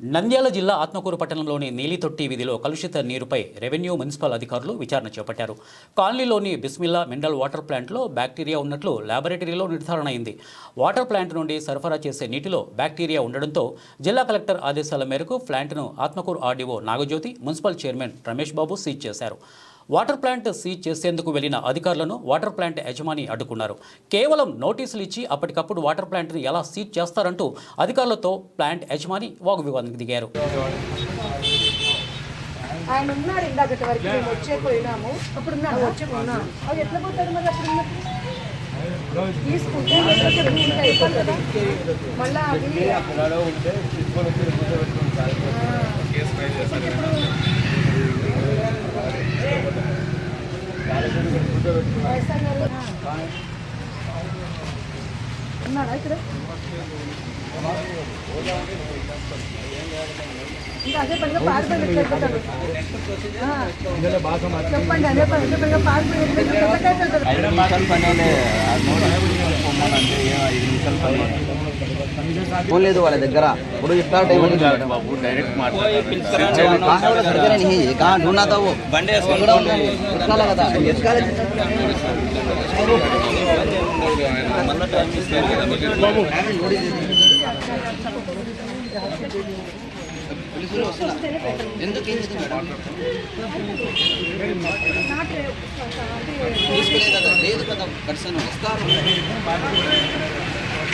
నంద్యాల జిల్లా ఆత్మకూరు పట్టణంలోని నీలితొట్టి వీధిలో కలుషిత నీరుపై రెవెన్యూ మున్సిపల్ అధికారులు విచారణ చేపట్టారు. కాలనీలోని బిస్మిల్లా మినరల్ వాటర్ ప్లాంట్లో బ్యాక్టీరియా ఉన్నట్లు ల్యాబొరేటరీలో నిర్ధారణ అయింది. వాటర్ ప్లాంట్ నుండి సరఫరా చేసే నీటిలో బ్యాక్టీరియా ఉండడంతో జిల్లా కలెక్టర్ ఆదేశాల మేరకు ప్లాంట్ను Atmakur RDO Nagajyothi municipal chairman Ramesh Babu seize చేశారు. వాటర్ ప్లాంట్ సీజ్ చేసేందుకు వెళ్ళిన అధికారులను వాటర్ ప్లాంట్ యజమాని అడ్డుకున్నారు. కేవలం నోటీసులు ఇచ్చి అప్పటికప్పుడు వాటర్ ప్లాంట్ను ఎలా సీజ్ చేస్తారంటూ అధికారులతో ప్లాంట్ యజమాని వాగ్వివాదానికి దిగారు. ఆయన ఉన్నాడు ఇందాకటి వరకు మేము వచ్చే పోయినాము. అప్పుడు ఉన్నాడు వచ్చే ఉన్నాడు అది ఎట్లా పోతాడు మరి అప్పుడు? తీసుకుంటే మళ్ళా వాళ్ళు- ఉన్నాడా ఇక్కడ ఇంకా అదే పనిగా పారిపోయి వెళ్ళిపోతాడు ఆ. చెప్పండి అదే పని అదే ఫోన్ లేదు వాళ్ళ దగ్గర. ఇప్పుడు ఇట్లా టైం బాబు డైరెక్ట్ మాట్లాడుతున్నావు బండి ఎక్కాలి ఎందుకు తీసుకోలేదు కదా. లేదు కదా వస్తారు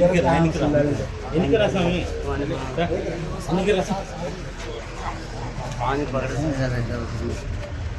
ఎన్నిక ఎన్నికరా స్వామి ఎన్నికరా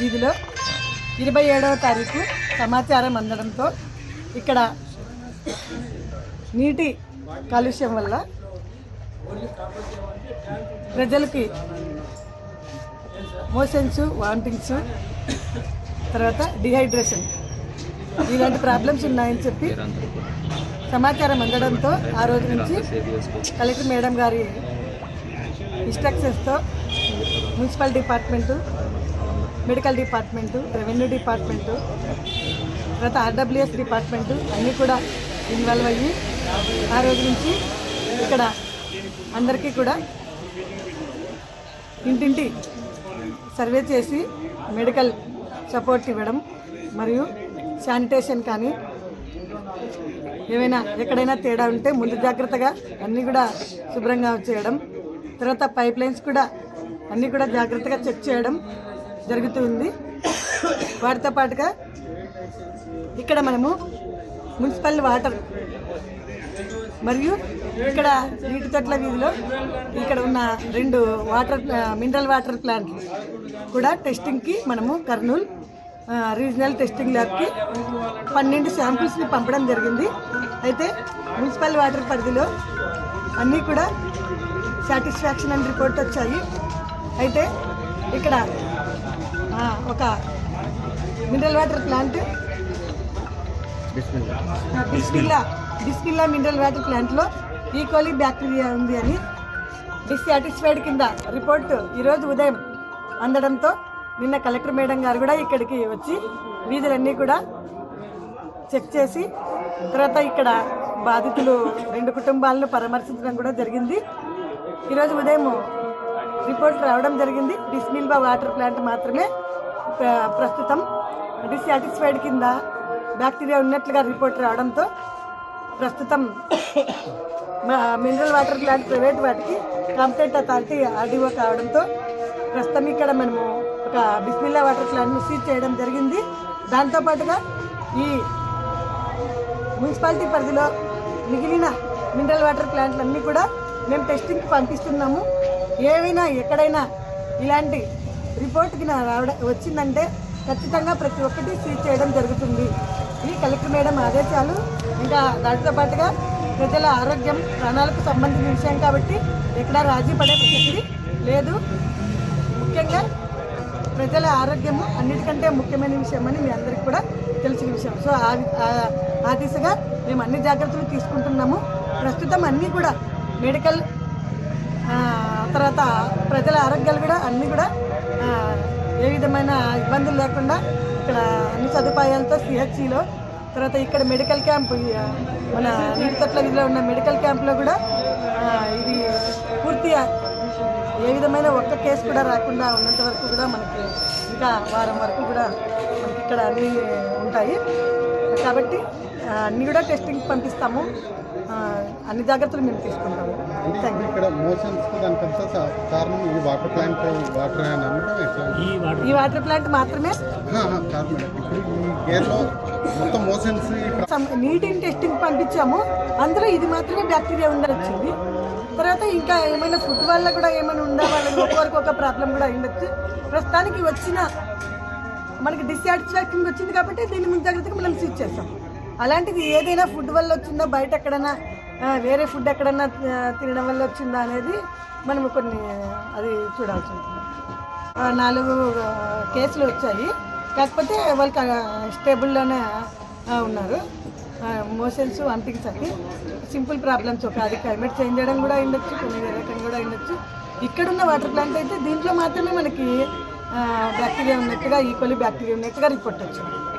వీధిలో ఇరవై ఏడవ తారీఖు సమాచారం అందడంతో ఇక్కడ నీటి కాలుష్యం వల్ల ప్రజలకి మోషన్స్ వామిటింగ్స్ తర్వాత డిహైడ్రేషన్ ఇలాంటి ప్రాబ్లమ్స్ ఉన్నాయని చెప్పి సమాచారం అందడంతో ఆ రోజు నుంచి కలెక్టర్ మేడం గారి ఇన్స్ట్రక్షన్స్తో municipal department medical department revenue department తర్వాత ఆర్డబ్ల్యూఎస్ డిపార్ట్మెంటు అన్నీ కూడా ఇన్వాల్వ్ అయ్యి ఆ రోజు నుంచి ఇక్కడ అందరికీ కూడా ఇంటింటి సర్వే చేసి మెడికల్ సపోర్ట్ ఇవ్వడం మరియు శానిటేషన్ కానీ ఏమైనా ఎక్కడైనా తేడా ఉంటే ముందు జాగ్రత్తగా అన్నీ కూడా శుభ్రంగా చేయడం తర్వాత పైప్ లైన్స్ కూడా అన్నీ కూడా జాగ్రత్తగా చెక్ చేయడం జరుగుతూ ఉంది వాటితో పాటుగా ఇక్కడ మనము మున్సిపల్ వాటర్ మరియు ఇక్కడ నీటి తొట్ల వీధిలో ఇక్కడ ఉన్న రెండు వాటర్ మినరల్ వాటర్ ప్లాంట్ కూడా టెస్టింగ్కి మనము కర్నూలు రీజనల్ టెస్టింగ్ ల్యాబ్కి పన్నెండు శాంపిల్స్ని పంపడం జరిగింది. అయితే మున్సిపల్ వాటర్ పరిధిలో అన్నీ కూడా సాటిస్ఫాక్షన్ అని రిపోర్ట్ వచ్చాయి. అయితే ఇక్కడ ఒక mineral water plant Bismillah. Bismillah. Mineral water ప్లాంట్లో ఈకోలీ బ్యాక్టీరియా ఉంది అని డిస్సాటిస్ఫైడ్ కింద రిపోర్ట్ ఈరోజు ఉదయం అందడంతో నిన్న కలెక్టర్ మేడం గారు కూడా ఇక్కడికి వచ్చి వీధులన్నీ కూడా చెక్ చేసి తర్వాత ఇక్కడ బాధితులు రెండు కుటుంబాలను పరామర్శించడం కూడా జరిగింది. ఈరోజు ఉదయం రిపోర్ట్ రావడం జరిగింది. డిస్మిల్బా వాటర్ ప్లాంట్ మాత్రమే ప్రస్తుతం డిసాటిస్ఫైడ్ కింద బ్యాక్టీరియా ఉన్నట్లుగా రిపోర్ట్ రావడంతో ప్రస్తుతం మినరల్ వాటర్ ప్లాంట్ ప్రైవేట్ వాటికి కంప్లైంట్ అథారిటీ ఆర్డీఓ కావడంతో ప్రస్తుతం ఇక్కడ మనము ఒక బిస్మిల్లా వాటర్ ప్లాంట్ను సీజ్ చేయడం జరిగింది. దాంతోపాటుగా ఈ మున్సిపాలిటీ పరిధిలో మిగిలిన మినరల్ వాటర్ ప్లాంట్లన్నీ కూడా మేము టెస్టింగ్కి పంపిస్తున్నాము. ఏవైనా ఎక్కడైనా ఇలాంటి రిపోర్ట్కి నా రావడం వచ్చిందంటే ఖచ్చితంగా ప్రతి ఒక్కటి సీజ్ చేయడం జరుగుతుంది. ఈ కలెక్టర్ మేడం ఆదేశాలు ఇంకా దానితో పాటుగా ప్రజల ఆరోగ్యం ప్రాణాలకు సంబంధించిన విషయం కాబట్టి ఎక్కడ రాజీ పడే ప్రసక్తి లేదు. ముఖ్యంగా ప్రజల ఆరోగ్యము అన్నిటికంటే ముఖ్యమైన విషయం అని మీ అందరికీ కూడా తెలిసిన విషయం. సో ఆ ఆ- దిశగా మేము అన్ని జాగ్రత్తలు తీసుకుంటున్నాము. ప్రస్తుతం అన్నీ కూడా మెడికల్ తర్వాత ప్రజల ఆరోగ్యాలు కూడా అన్నీ కూడా ఏ విధమైన ఇబ్బందులు లేకుండా ఇక్కడ అన్ని సదుపాయాలతో సిహెచ్సిలో తర్వాత ఇక్కడ మెడికల్ క్యాంప్ మన నీటితట్ల వీధిలో ఉన్న మెడికల్ క్యాంప్లో కూడా ఇది పూర్తిగా ఏ విధమైన ఒక్క కేసు కూడా రాకుండా ఉన్నంత వరకు కూడా మనకి ఇంకా వారం వరకు కూడా మనకి ఇక్కడ అన్నీ ఉంటాయి. కాబట్టి అన్నీ కూడా టెస్టింగ్ పంపిస్తాము. అన్ని జాగ్రత్తలు మేము తీసుకుంటాము. ఇక్కడ మోషన్స్ కారణం ఈ వాటర్ ప్లాంట్ వాటర్ ఈ వాటర్ ప్లాంట్ మాత్రమే? మొత్తం మోషన్స్ నీటిని టెస్టింగ్ పంపించాము. అందులో ఇది మాత్రమే బ్యాక్టీరియా ఉందని వచ్చింది తర్వాత ఇంకా ఏమైనా ఫుడ్ వల్ల కూడా ఏమైనా ఉందా? వాళ్ళకి ఒక్కొక్కరికి ఒక ప్రాబ్లం కూడా ఉండొచ్చు ప్రస్తుతానికి వచ్చిన మనకి డిస్సాటిస్ఫాక్షన్ వచ్చింది కాబట్టి దీన్ని ముందు జాగ్రత్తగా మనం సీజ్ చేస్తాం. అలాంటిది ఏదైనా ఫుడ్ వల్ల వచ్చిందా? బయట ఎక్కడైనా వేరే ఫుడ్ ఎక్కడన్నా తినడం వల్ల వచ్చిందా అనేది మనం కొన్ని అది చూడాల్సి ఉంటుంది. నాలుగు కేసులు వచ్చాయి. కాకపోతే వాళ్ళకి స్టేబుల్లోనే ఉన్నారు. మోషన్స్ వామిటింగ్స్ సింపుల్ ప్రాబ్లమ్స్ ఒక అది క్లైమేట్ చేంజ్ చేయడం కూడా ఉండొచ్చు కొన్ని వేరే రకం కూడా ఉండొచ్చు ఇక్కడున్న వాటర్ ప్లాంట్ అయితే దీంట్లో మాత్రమే మనకి బ్యాక్టీరియా ఉన్నట్టుగా e. ఈక్వల్లీ బ్యాక్టీరియా ఉన్నట్టుగా రిపోర్ట్ వచ్చింది